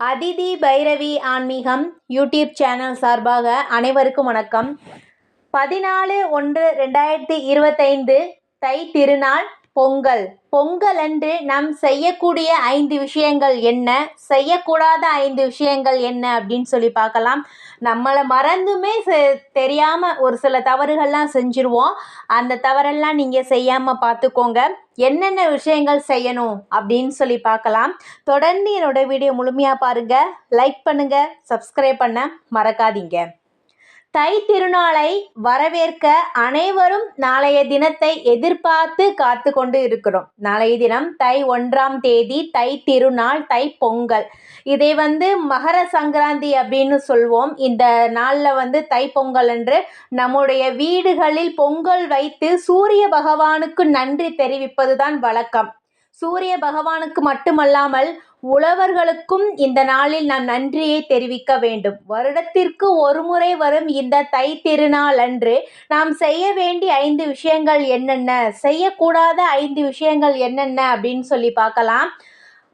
அதிதி பைரவி ஆன்மீகம் YouTube channel சார்பாக அனைவருக்கும் வணக்கம். பதினாலு ஒன்று ரெண்டாயிரத்தி இருபத்தைந்து தை திருநாள் பொங்கல். பொங்கல் அன்று நாம் செய்யக்கூடிய ஐந்து விஷயங்கள் என்ன? செய்யக்கூடாத ஐந்து விஷயங்கள் என்ன அப்படின்னு சொல்லி பார்க்கலாம். நம்மளை மறந்துமே செ தெரியாமல் ஒரு சில தவறுகள்லாம் செஞ்சுருவோம். அந்த தவறெல்லாம் நீங்கள் செய்யாமல் பார்த்துக்கோங்க. என்னென்ன விஷயங்கள் செய்யணும் அப்படின்னு சொல்லி பார்க்கலாம். தொடர்ந்து என்னோட வீடியோ முழுமையாக பாருங்கள் லைக் பண்ணுங்கள் சப்ஸ்கிரைப் பண்ண மறக்காதீங்க. தை திருநாளை வரவேற்க அனைவரும் நாளைய தினத்தை எதிர்பார்த்து காத்து கொண்டு இருக்கிறோம். நாளைய தினம் தை ஒன்றாம் தேதி தை திருநாள் தை பொங்கல். இதை வந்து மகர சங்கராந்தி அப்படின்னு சொல்வோம். இந்த நாளில் வந்து தை பொங்கல் என்று நம்முடைய வீடுகளில் பொங்கல் வைத்து சூரிய பகவானுக்கு நன்றி தெரிவிப்பது தான் வழக்கம். சூரிய பகவானுக்கு மட்டுமல்லாமல் உழவர்களுக்கும் இந்த நாளில் நாம் நன்றியை தெரிவிக்க வேண்டும். வருடத்திற்கு ஒரு முறை வரும் இந்த தை திருநாள் அன்று நாம் செய்ய வேண்டிய ஐந்து விஷயங்கள் என்னென்ன? செய்யக்கூடாத ஐந்து விஷயங்கள் என்னென்ன? அப்படின்னு சொல்லி பார்க்கலாம்.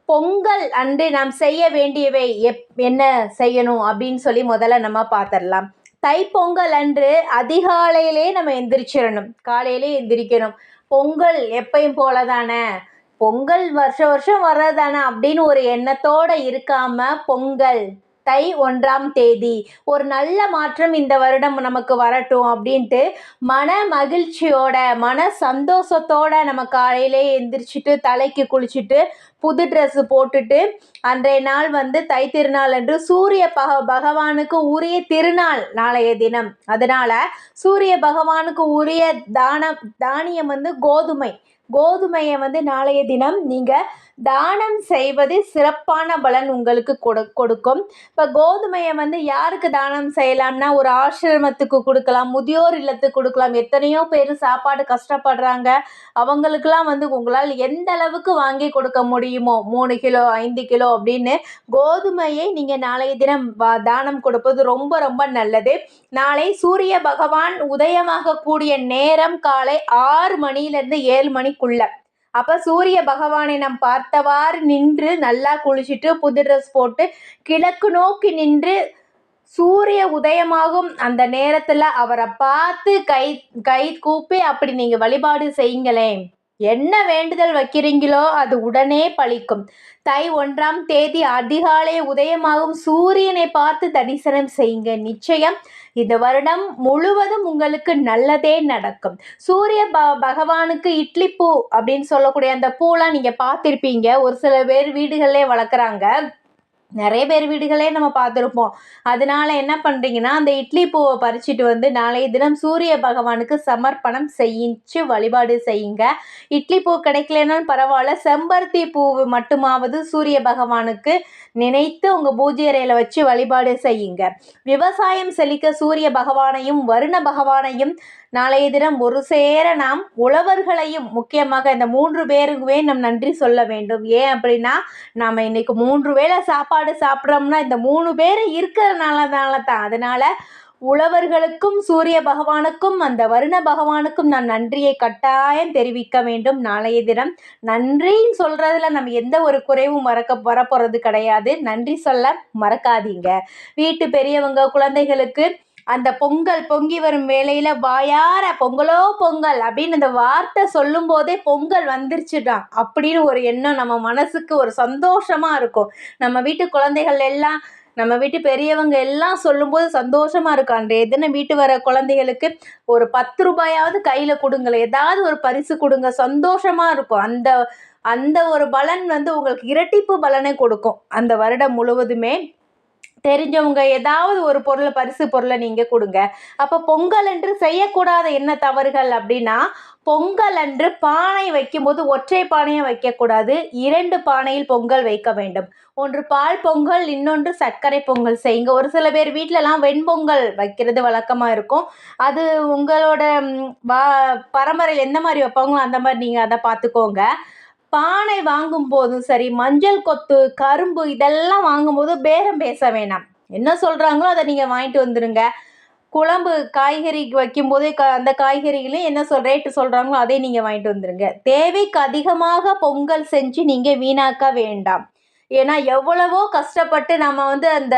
பொங்கல் அன்று நாம் செய்ய வேண்டியவை எப் என்ன செய்யணும்? அப்படின்னு சொல்லி முதல்ல நம்ம பார்த்துடலாம். தைப்பொங்கல் அன்று அதிகாலையிலே நம்ம எந்திரிச்சிடணும். காலையிலே எந்திரிக்கணும். பொங்கல் எப்பயும் போல தானே பொங்கல் வருஷம் வருஷம் வர்றதானே அப்படின்னு ஒரு எண்ணத்தோடு இருக்காமல் பொங்கல் தை ஒன்றாம் தேதி ஒரு நல்ல மாற்றம் இந்த வருடம் நமக்கு வரட்டும் அப்படின்ட்டு மன மகிழ்ச்சியோட மன சந்தோஷத்தோட நம்ம காலையிலே எந்திரிச்சிட்டு தலைக்கு குளிச்சுட்டு புது ட்ரெஸ்ஸு போட்டுட்டு அன்றைய நாள் வந்து தை திருநாள் என்று சூரிய பக பகவானுக்கு உரிய திருநாள் நாளைய தினம். அதனால் சூரிய பகவானுக்கு உரிய தானம் தானியம் வந்து கோதுமை. கோதுமையை வந்து நாளைய தினம் நீங்கள் தானம் செய்வது சிறப்பான பலன் உங்களுக்கு கொடு கொடுக்கும். இப்போ கோதுமையை வந்து யாருக்கு தானம் செய்யலாம்னா ஒரு ஆசிரமத்துக்கு கொடுக்கலாம் முதியோர் இல்லத்துக்கு கொடுக்கலாம். எத்தனையோ பேர் சாப்பாடு கஷ்டப்படுறாங்க. அவங்களுக்கெல்லாம் வந்து உங்களால் எந்த அளவுக்கு வாங்கி கொடுக்க முடியுமோ மூணு கிலோ ஐந்து கிலோ அப்படின்னு கோதுமையை நீங்கள் நாளைய தினம் தானம் கொடுப்பது ரொம்ப ரொம்ப நல்லது. நாளை சூரிய பகவான் உதயமாகக்கூடிய நேரம் காலை ஆறு மணிலேருந்து ஏழு மணி மணிக்குள்ள அப்போ சூரிய பகவானை நம் பார்த்தவாறு நின்று நல்லா குளிச்சுட்டு புது ட்ரெஸ் போட்டு கிழக்கு நோக்கி நின்று சூரிய உதயமாகும் அந்த நேரத்தில் அவரை பார்த்து கை கை கூப்பி அப்படி நீங்கள் வழிபாடு செய்யுங்களேன். என்ன வேண்டுதல் வைக்கிறீங்களோ அது உடனே பழிக்கும். தை ஒன்றாம் தேதி அதிகாலை உதயமாகும் சூரியனை பார்த்து தரிசனம் செய்யுங்க. நிச்சயம் இந்த வருடம் முழுவதும் உங்களுக்கு நல்லதே நடக்கும். சூரிய ப பகவானுக்கு இட்லி பூ அப்படின்னு சொல்லக்கூடிய அந்த பூலாம் நீங்கள் பார்த்துருப்பீங்க. ஒரு சில பேர் வீடுகளிலே வளர்க்குறாங்க. நிறைய பேர் வீடுகளே நம்ம பார்த்துருப்போம். அதனால என்ன பண்ணுறீங்கன்னா அந்த இட்லி பூவை பறிச்சுட்டு வந்து நாளைய தினம் சூரிய பகவானுக்கு சமர்ப்பணம் செய்யிச்சு வழிபாடு செய்யுங்க. இட்லி பூ கிடைக்கலனாலும் பரவாயில்ல. செம்பருத்தி பூ மட்டுமாவது சூரிய பகவானுக்கு நினைத்து உங்கள் பூஜை அறையில் வச்சு வழிபாடு செய்யுங்க. விவசாயம் செழிக்க சூரிய பகவானையும் வருண பகவானையும் நாளைய தினம் ஒரு சேர நாம் உழவர்களையும் முக்கியமாக இந்த மூன்று பேருக்குமே நம் நன்றி சொல்ல வேண்டும். ஏன் அப்படின்னா நாம் இன்னைக்கு மூன்று வேளை சாப்பாடு சாப்பாடு சாப்பிட்றோம்னா இந்த மூணு பேர் இருக்கிறதுனால தான் அதனால் உழவர்களுக்கும் சூரிய பகவானுக்கும் அந்த வருண பகவானுக்கும் நான் நன்றியை கட்டாயம் தெரிவிக்க வேண்டும். நாளைய தினம் நன்றின்னு சொல்கிறதுல நம்ம எந்த ஒரு குறைவும் மறக்க வரப்போகிறது கிடையாது. நன்றி சொல்ல மறக்காதீங்க. வீட்டு பெரியவங்க குழந்தைகளுக்கு அந்த பொங்கல் பொங்கி வரும் வேலையில் வாயார பொங்கலோ பொங்கல் அப்படின்னு அந்த வார்த்தை சொல்லும் போதே பொங்கல் வந்துருச்சுடான் அப்படின்னு ஒரு எண்ணம் நம்ம மனசுக்கு ஒரு சந்தோஷமாக இருக்கும். நம்ம வீட்டு குழந்தைகள் எல்லாம் நம்ம வீட்டு பெரியவங்க எல்லாம் சொல்லும்போது சந்தோஷமாக இருக்கும். அன்றைய தினம் வீட்டு வர குழந்தைகளுக்கு ஒரு பத்து ரூபாயாவது கையில் கொடுங்களேன். ஏதாவது ஒரு பரிசு கொடுங்க. சந்தோஷமாக இருக்கும். அந்த அந்த ஒரு பலன் வந்து உங்களுக்கு இரட்டிப்பு பலனை கொடுக்கும். அந்த வருடம் முழுவதுமே தெரிஞ்சவங்க ஏதாவது ஒரு பொருளை பரிசு பொருளை நீங்கள் கொடுங்க. அப்போ பொங்கல் என்று செய்யக்கூடாத என்ன தவறுகள் அப்படின்னா பொங்கல் அன்று பானை வைக்கும்போது ஒற்றை பானையை வைக்கக்கூடாது. இரண்டு பானையில் பொங்கல் வைக்க வேண்டும். ஒன்று பால் பொங்கல் இன்னொன்று சர்க்கரை பொங்கல் செய்யுங்க. ஒரு சில பேர் வீட்டிலலாம் வெண்பொங்கல் வைக்கிறது வழக்கமாக இருக்கும். அது உங்களோட வா பரம்பரையில் எந்த மாதிரி வைப்பாங்களோ அந்த மாதிரி நீங்கள் அதை பார்த்துக்கோங்க. பானை வாங்கும் போதும் சரி மஞ்சள் கொத்து கரும்பு இதெல்லாம் வாங்கும்போது பேரம் பேச வேணாம். என்ன சொல்கிறாங்களோ அதை நீங்கள் வாங்கிட்டு வந்துடுங்க குழம்பு காய்கறி வைக்கும்போதே க அந்த காய்கறிகளையும் என்ன சொல் ரேட்டு சொல்கிறாங்களோ அதே நீங்கள் வாங்கிட்டு வந்துடுங்க தேவைக்கு அதிகமாக பொங்கல் செஞ்சு நீங்கள் வீணாக்க வேண்டாம். ஏன்னா எவ்வளவோ கஷ்டப்பட்டு நம்ம வந்து அந்த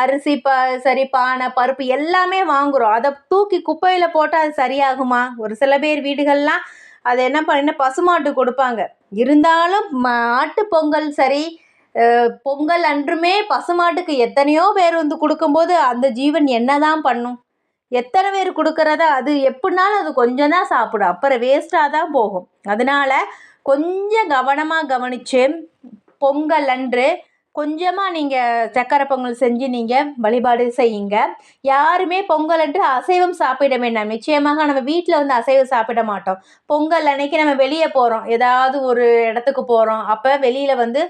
அரிசி ப சரி பானை பருப்பு எல்லாமே வாங்குகிறோம் அதை தூக்கி குப்பையில் போட்டால் அது சரியாகுமா? ஒரு சில பேர் வீடுகள்லாம் அதை என்ன பண்ண பசுமாட்டு கொடுப்பாங்க. இருந்தாலும் மாட்டு பொங்கல் சரி பொங்கல் அன்றுமே பசுமாட்டுக்கு எத்தனையோ பேர் வந்து கொடுக்கும்போது அந்த ஜீவன் என்ன தான் பண்ணும். எத்தனை பேர் கொடுக்குறத அது எப்படினாலும் அது கொஞ்சம் தான் சாப்பிடும். அப்புறம் வேஸ்ட்டாக தான் போகும். அதனால கொஞ்சம் கவனமாக கவனித்து பொங்கல் அன்று கொஞ்சமாக நீங்கள் சக்கரை பொங்கல் செஞ்சு நீங்கள் வழிபாடு செய்யுங்க. யாருமே பொங்கல் அன்று அசைவம் சாப்பிட வேண்டாம். நிச்சயமாக நம்ம வீட்டில் வந்து அசைவம் சாப்பிட மாட்டோம். பொங்கல் அன்னைக்கு நம்ம வெளியே போகிறோம் ஏதாவது ஒரு இடத்துக்கு போகிறோம் அப்போ வெளியில் வந்து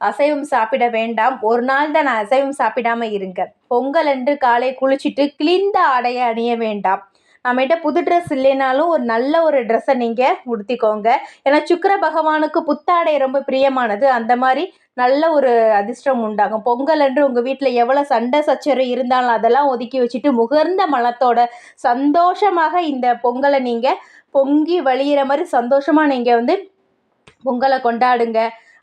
அசைவம் சாப்பிட வேண்டாம். ஒரு நாள் தான் நான் அசைவம் சாப்பிடாம இருங்க. பொங்கல் அன்று காலை குளிச்சுட்டு கிழிந்த ஆடையை அணிய வேண்டாம். நம்மகிட்ட புது ட்ரெஸ் இல்லைனாலும் ஒரு நல்ல ஒரு ட்ரெஸ்ஸை நீங்கள் உடுத்திக்கோங்க. ஏன்னா சுக்கிர பகவானுக்கு புத்தாடை ரொம்ப பிரியமானது. அந்த மாதிரி நல்ல ஒரு அதிர்ஷ்டம் உண்டாகும். பொங்கல் அன்று உங்கள் வீட்டில் எவ்வளோ சண்டை சச்சரவு இருந்தாலும் அதெல்லாம் ஒதுக்கி வச்சுட்டு முகர்ந்த மனத்தோட சந்தோஷமாக இந்த பொங்கலை நீங்கள் பொங்கி வழியிற மாதிரி சந்தோஷமாக நீங்கள் வந்து பொங்கலை கொண்டாடுங்க.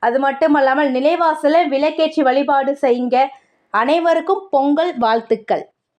அது மட்டும் இல்லாமல் நிலைவாசலை விளக்கேற்றி வழிபாடு செய்யுங்க. அனைவருக்கும் பொங்கல் வாழ்த்துக்கள்.